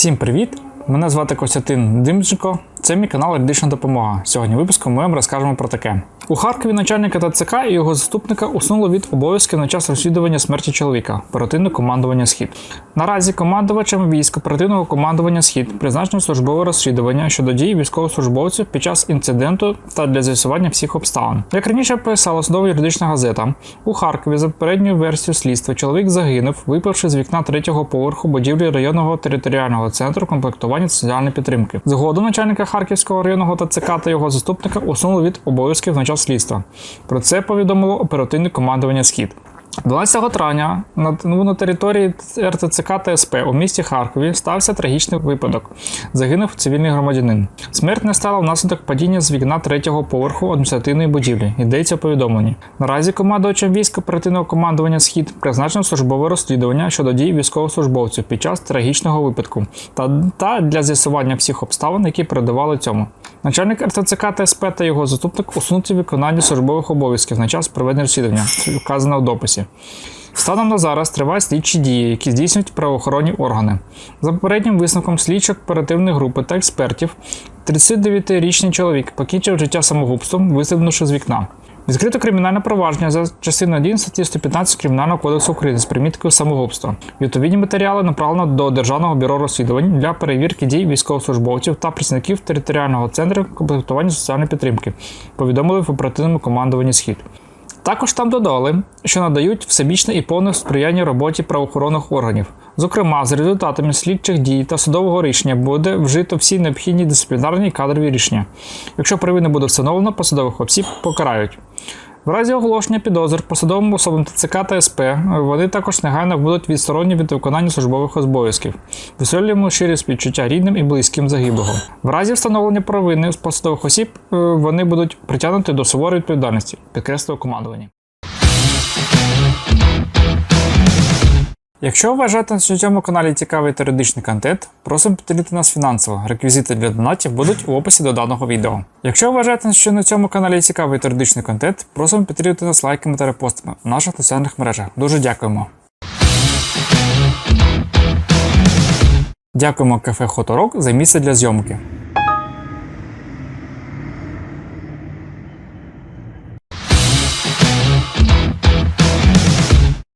Всім привіт! Мене звати Костянтин Димченко. Це мій канал Юридична допомога. Сьогодні випуском ми вам розкажемо про таке. У Харкові начальника ТЦК і його заступника усунули від обов'язків на час розслідування смерті чоловіка, оперативне командування Схід. Наразі командувачем військ оперативного командування Схід призначено службове розслідування щодо дій військовослужбовців під час інциденту та для з'ясування всіх обставин. Як раніше писала судова юридична газета, у Харкові за попередньою версією слідства чоловік загинув, випавши з вікна третього поверху будівлі районного територіального центру комплектування соціальної підтримки. Згодом начальника Харківського районного ТЦК та його заступника усунули від обов'язків на час слідства. Про це повідомило оперативне командування Схід. 12 травня на, ну, на території РТЦК та СП у місті Харкові стався трагічний випадок. Загинув цивільний громадянин. Смерть не стала внаслідок падіння з вікна третього поверху адміністративної будівлі. Йдеться у повідомленні. Наразі командувачем військ оперативного командування Схід призначено службове розслідування щодо дій військовослужбовців під час трагічного випадку та, та для з'ясування всіх обставин, які передавали цьому. Начальник РТЦК та та його заступник усунуті виконання службових обов'язків на час проведення розслідування, вказано в дописі. Станом на зараз тривають слідчі дії, які здійснюють правоохоронні органи. За попереднім висновком слідчих оперативної групи та експертів, 39-річний чоловік покінчив життя самогубством, вистрибнувши з вікна. Відкрито кримінальне провадження за частиною 1 статті 115 Кримінального кодексу України з приміткою самогубства. Відповідні матеріали направлено до Державного бюро розслідувань для перевірки дій військовослужбовців та працівників територіального центру комплектування соціальної підтримки. Повідомили в оперативному командуванні Схід. Також там додали, що надають всебічне і повне сприяння роботі правоохоронних органів. Зокрема, з результатами слідчих дій та судового рішення буде вжито всі необхідні дисциплінарні кадрові рішення. Якщо провини буде встановлено, посадових осіб покарають. В разі оголошення підозр посадовим особам ТЦК та СП вони також негайно будуть відсторонні від виконання службових обов'язків. Висловлюємо щирі співчуття рідним і близьким загиблого. В разі встановлення провини з посадових осіб е, вони будуть притягнуті до суворої відповідальності, підкреслив командування. Якщо вважаєте, на цьому каналі цікавий та юридичний контент, просимо підтримати нас фінансово. Реквізити для донатів будуть в описі до даного відео. Якщо вважаєте, що на цьому каналі цікавий та юридичний контент, просимо підтримати нас лайками та репостами в наших соціальних мережах. Дуже дякуємо. Дякуємо кафе Хоторок за місце для зйомки.